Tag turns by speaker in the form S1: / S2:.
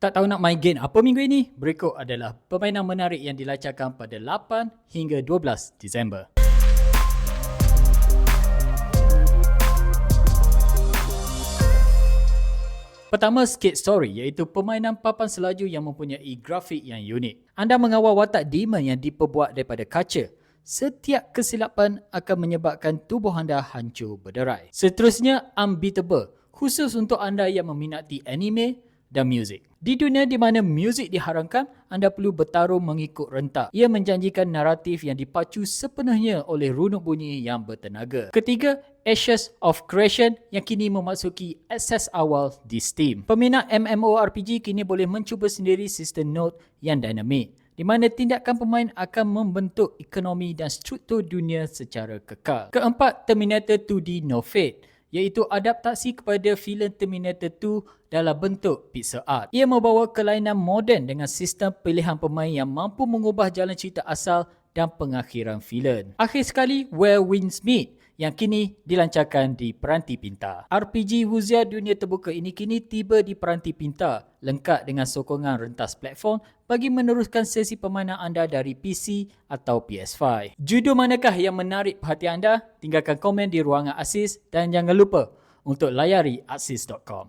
S1: Tak tahu nak main game apa minggu ini? Berikut adalah permainan menarik yang dilancarkan pada 8 hingga 12 Disember. Pertama, Skate Story iaitu permainan papan selaju yang mempunyai grafik yang unik. Anda mengawal watak demon yang diperbuat daripada kaca. Setiap kesilapan akan menyebabkan tubuh anda hancur berderai. Seterusnya, Unbeatable, khusus untuk anda yang meminati anime dan muzik. Di dunia di mana muzik diharamkan, anda perlu bertarung mengikut rentak. Ia menjanjikan naratif yang dipacu sepenuhnya oleh runut bunyi yang bertenaga. Ketiga, Ashes of Creation yang kini memasuki akses awal di Steam. Peminat MMORPG kini boleh mencuba sendiri sistem node yang dinamik di mana tindakan pemain akan membentuk ekonomi dan struktur dunia secara kekal. Keempat, Terminator 2D No Fate iaitu adaptasi kepada filem Terminator 2 dalam bentuk pixel art. Ia membawa kelainan moden dengan sistem pilihan pemain yang mampu mengubah jalan cerita asal dan pengakhiran filem. Akhir sekali, Where Winds Meet yang kini dilancarkan di peranti pintar. RPG Wuzia Dunia Terbuka ini kini tiba di peranti pintar lengkap dengan sokongan rentas platform bagi meneruskan sesi permainan anda dari PC atau PS5. Judul manakah yang menarik perhatian anda? Tinggalkan komen di ruangan Asis dan jangan lupa untuk layari axis.com.